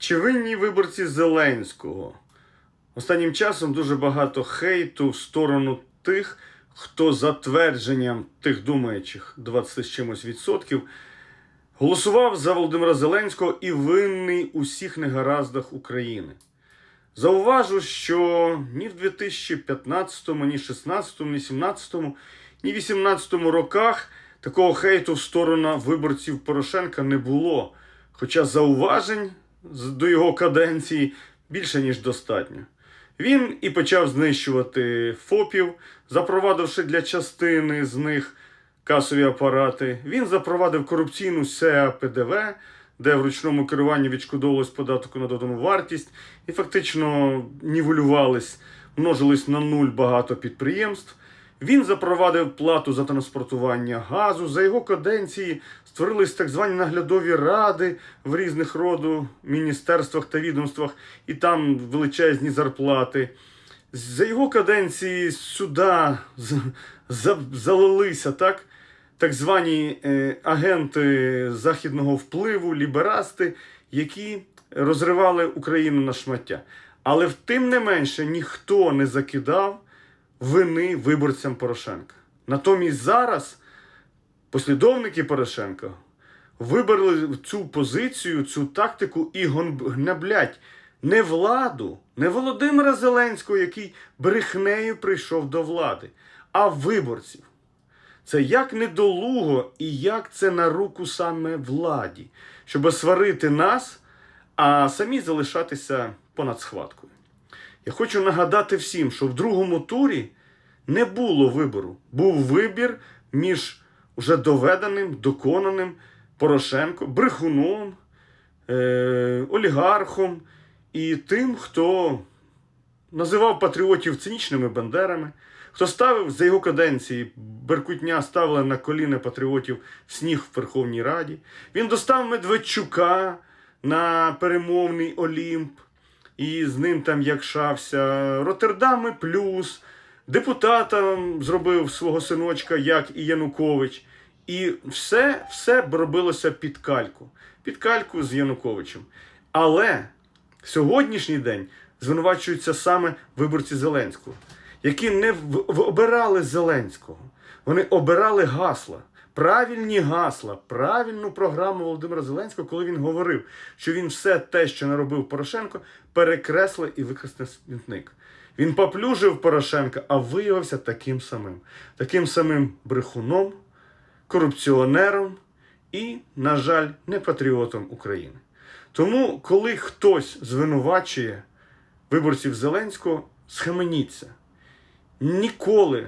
Чи винні виборці Зеленського? Останнім часом дуже багато хейту в сторону тих, хто за твердженням тих думаючих 20 з чимось відсотків голосував за Володимира Зеленського і винний у всіх негараздах України. Зауважу, що ні в 2015, ні 16, ні 17, ні 18 роках такого хейту в сторону виборців Порошенка не було. Хоча зауважень до його каденції більше ніж достатньо. Він і почав знищувати ФОПів, запровадивши для частини з них касові апарати. Він запровадив корупційну СЕА ПДВ, де в ручному керуванні відшкодовувалось податок на додану вартість, і фактично нівелювались, множились на нуль багато підприємств. Він запровадив плату за транспортування газу. За його каденції створились так звані наглядові ради в різних роду міністерствах та відомствах, і там величезні зарплати. За його каденції сюди залилися так, так звані е, агенти західного впливу, ліберасти, які розривали Україну на шмаття. Але тим не менше ніхто не закидав вини виборцям Порошенка. Натомість зараз послідовники Порошенка вибрали цю позицію, цю тактику і гнаблять не владу, не Володимира Зеленського, який брехнею прийшов до влади, а виборців. Це як недолуго і як це на руку саме владі, щоб сварити нас, а самі залишатися понад схваткою. Я хочу нагадати всім, що в другому турі не було вибору. Був вибір між уже доведеним, доконаним Порошенко, брехуном, е- олігархом і тим, хто називав патріотів цинічними бандерами, хто ставив за його каденції Беркутня ставили на коліна патріотів в сніг в Верховній Раді. Він достав Медведчука на перемовний Олімп і з ним там якшався. Роттердами плюс, депутатом зробив свого синочка, як і Янукович. І все, все робилося під кальку. Під кальку з Януковичем. Але сьогоднішній день звинувачуються саме виборці Зеленського, які не обирали Зеленського. Вони обирали гасла, правильні гасла, правильну програму Володимира Зеленського, коли він говорив, що він все те, що наробив Порошенко, перекреслив і викреслив смітник. Він поплюжив Порошенка, а виявився таким самим, таким самим брехуном, корупціонером і, на жаль, не патріотом України. Тому, коли хтось звинувачує виборців Зеленського, схаменіться. Ніколи,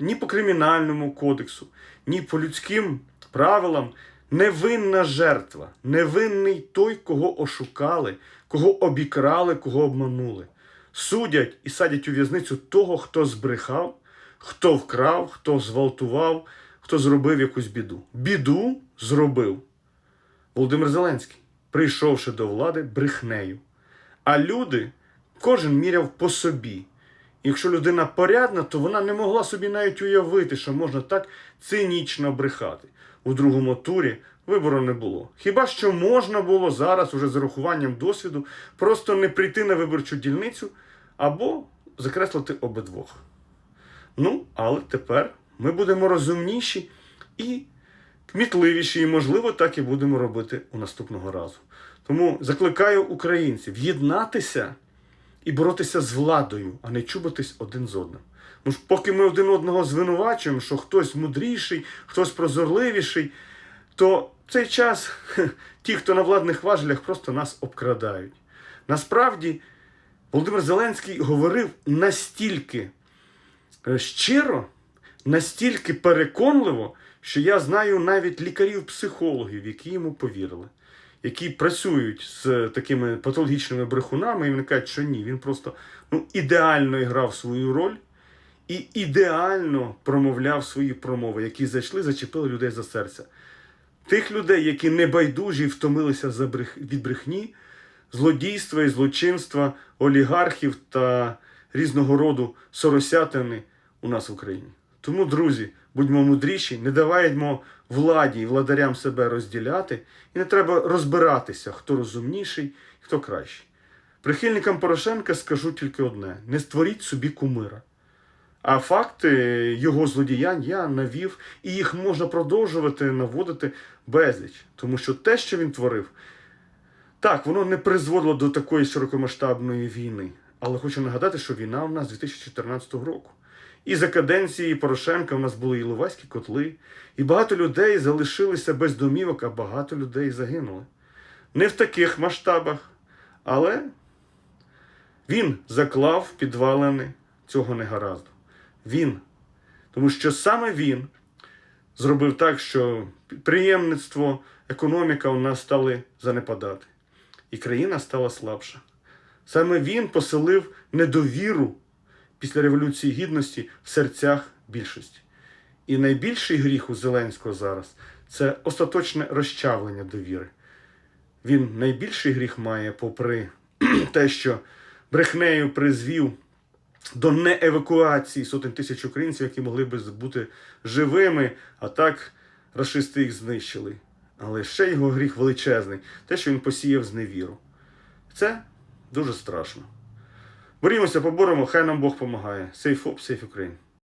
ні по кримінальному кодексу, ні по людським правилам невинна жертва, невинний той, кого ошукали, кого обікрали, кого обманули. Судять і садять у в'язницю того, хто збрехав, хто вкрав, хто зґвалтував, хто зробив якусь біду. Біду зробив Володимир Зеленський, прийшовши до влади брехнею. А люди, кожен міряв по собі. Якщо людина порядна, то вона не могла собі навіть уявити, що можна так цинічно брехати. У другому турі вибору не було. Хіба що можна було зараз, уже з урахуванням досвіду, просто не прийти на виборчу дільницю або закреслити обидвох. Ну, але тепер ми будемо розумніші і кмітливіші, і, можливо, так і будемо робити у наступного разу. Тому закликаю українців єднатися і боротися з владою, а не чубатись один з одним. Ну ж, поки ми один одного звинувачуємо, що хтось мудріший, хтось прозорливіший, то в цей час ті, хто на владних важелях, просто нас обкрадають. Насправді, Володимир Зеленський говорив настільки е, щиро, настільки переконливо, що я знаю навіть лікарів-психологів, які йому повірили, які працюють з такими патологічними брехунами, і вони кажуть, що ні, він просто ну, ідеально грав свою роль і ідеально промовляв свої промови, які зайшли, зачепили людей за серця. Тих людей, які небайдужі і втомилися за брех... від брехні, злодійства і злочинства олігархів та різного роду соросятини у нас в Україні. Тому, друзі, будьмо мудріші, не даваймо владі і владарям себе розділяти, і не треба розбиратися, хто розумніший, хто кращий. Прихильникам Порошенка скажу тільки одне: не створіть собі кумира. А факти його злодіянь я навів, і їх можна продовжувати наводити безліч. Тому що те, що він творив, так, воно не призводило до такої широкомасштабної війни. Але хочу нагадати, що війна у нас 2014 року. І за каденції Порошенка у нас були іловайські котли, і багато людей залишилися без домівок, а багато людей загинули. Не в таких масштабах, але він заклав підвалини цього негаразду. Він. Тому що саме він зробив так, що підприємництво, економіка у нас стали занепадати, і країна стала слабша. Саме він поселив недовіру після Революції Гідності в серцях більшості. І найбільший гріх у Зеленського зараз це остаточне розчавлення довіри. Він найбільший гріх має, попри те, що брехнею призвів до неевакуації сотень тисяч українців, які могли би бути живими, а так рашисти їх знищили. Але ще його гріх величезний, те, що він посіяв зневіру. Це дуже страшно. Борімося, поборемо, хай нам Бог помагає. Сейф оп, сейф Ukraine.